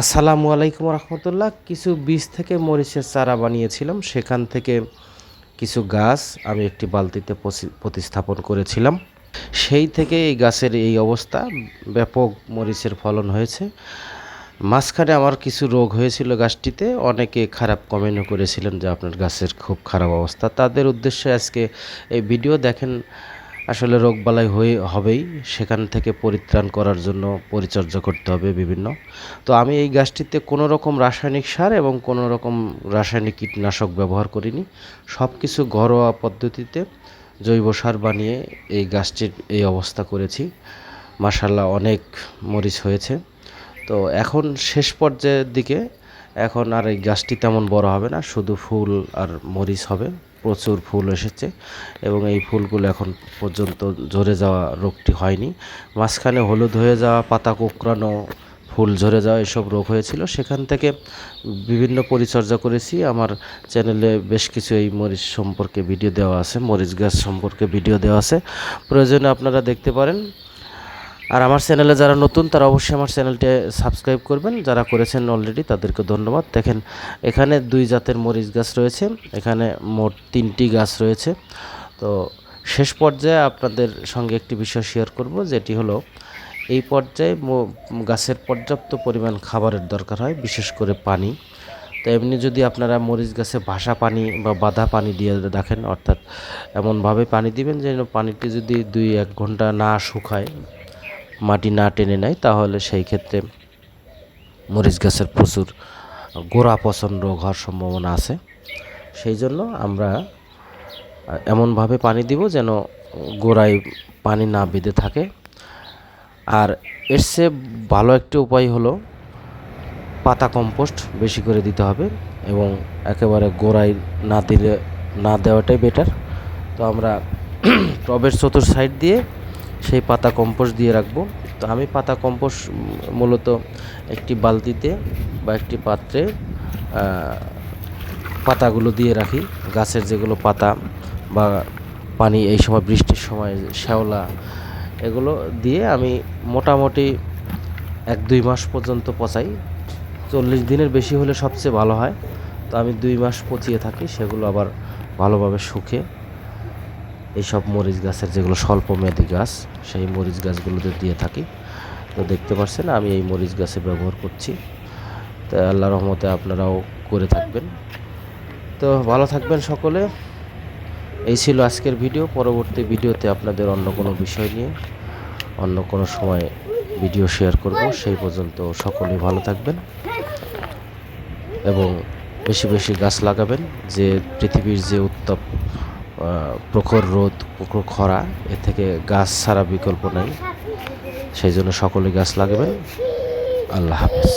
আসসালামু আলাইকুম রহমতুল্লাহ। কিছু বীজ থেকে মরিচের চারা বানিয়েছিলাম। সেখান থেকে কিছু গাছ আমি একটি বালতিতে প্রতিস্থাপন করেছিলাম। সেই থেকে এই গাছের এই অবস্থা, ব্যাপক মরিচের ফলন হয়েছে। মাঝখানে আমার কিছু রোগ হয়েছিল গাছটিতে। অনেকে খারাপ কমেন্টও করেছিলেন যে আপনার গাছের খুব খারাপ অবস্থা। তাদের উদ্দেশ্যে আজকে এই ভিডিও দেখেন আসলে রোগবালাই হয়ে হবেই। সেখান থেকে পরিত্রাণ করার জন্য পরিচর্যা করতে হবে বিভিন্ন। তো আমি এই গাছটিতে কোনো রকম রাসায়নিক সার এবং কোনো রকম রাসায়নিক কীটনাশক ব্যবহার করিনি। সব কিছু ঘরোয়া পদ্ধতিতে জৈব সার বানিয়ে এই গাছটির এই অবস্থা করেছি। মাসাল্লাহ অনেক মরিচ হয়েছে। তো এখন শেষ পর্যায়ের দিকে এখন আর এই গাছটি তেমন বড় হবে না, শুধু ফুল আর মরিচ হবে। প্রচুর ফুল এসেছে এবং এই ফুলগুলো এখন পর্যন্ত ঝরে যাওয়া রোগটি হয়নি। মাঝখানে হলুদ হয়ে যাওয়া, পাতা কোঁকড়ানো, ফুল ঝরে যাওয়া এসব রোগ হয়েছিল। সেখান থেকে বিভিন্ন পরিচর্যা করেছি। আমার চ্যানেলে বেশ কিছু এই মরিচ সম্পর্কে ভিডিও দেওয়া আছে, মরিচ গাছ সম্পর্কে ভিডিও দেওয়া আছে। প্রয়োজনে আপনারা দেখতে পারেন। আর আমার চ্যানেলে যারা নতুন, তারা অবশ্যই আমার চ্যানেলটি সাবস্ক্রাইব করবেন। যারা করেছেন অলরেডি তাদেরকে ধন্যবাদ। দেখেন, এখানে দুই জাতের মরিচ গাছ রয়েছে। এখানে মোট তিনটি গাছ রয়েছে। তো শেষ পর্যায়ে আপনাদের সঙ্গে একটি বিষয় শেয়ার করব, যেটি হলো, এই পর্যায়ে গাছের পর্যাপ্ত পরিমাণ খাবারের দরকার হয়, বিশেষ করে পানি। তো এমনি যদি আপনারা মরিচ গাছে ভাসা পানি বা বাঁধা পানি দিয়ে রাখেন, অর্থাৎ এমনভাবে পানি দিবেন যেন পানিটি যদি দুই এক ঘণ্টা না শুকায় মাটি না টেনে নেয়, তাহলে সেই ক্ষেত্রে মরিচ গাছের প্রচুর গোড়া পচন রোগ হওয়ার সম্ভাবনা আছে। সেই জন্য আমরা এমনভাবে পানি দিব যেন গোড়ায় পানি না বেঁধে থাকে। আর এর চেয়ে ভালো একটি উপায় হলো পাতা কম্পোস্ট বেশি করে দিতে হবে এবং একেবারে গোড়ায় না দিলে, না দেওয়াটাই বেটার। তো আমরা টবের চতুর সাইড দিয়ে সেই পাতা কম্পোস্ট দিয়ে রাখব। তো আমি পাতা কম্পোস্ট মূলত একটি বালতিতে বা একটি পাত্রে পাতাগুলো দিয়ে রাখি। গাছের যেগুলো পাতা বা পানি এই সময় বৃষ্টির সময়, শ্যাওলা এগুলো দিয়ে আমি মোটামুটি এক দুই মাস পর্যন্ত পচাই। চল্লিশ দিনের বেশি হলে সবচেয়ে ভালো হয়। তো আমি দুই মাস পচিয়ে থাকি, সেগুলো আবার ভালোভাবে শুকে। এইসব মরিচ গাছের যেগুলো স্বল্প মেয়াদি গাছ, সেই মরিচ গাছগুলোতে দিয়ে থাকি। তো দেখতে পাচ্ছেন আমি এই মরিচ গাছে ব্যবহার করছি। তো আল্লাহ রহমতে আপনারাও করে থাকবেন। তো ভালো থাকবেন সকলে। এই ছিল আজকের ভিডিও। পরবর্তী ভিডিওতে আপনাদের অন্য কোনো বিষয় নিয়ে, অন্য কোনো সময় ভিডিও শেয়ার করব। সেই পর্যন্ত সকলেই ভালো থাকবেন এবং বেশি বেশি গাছ লাগাবেন, যে পৃথিবীর যে উত্তাপ প্রখর রোদ, প্রখর খরা এ থেকে গাছ ছাড়া বিকল্প নেই। সেই জন্য সকলে গাছ লাগাবে আল্লাহ হাফেজ।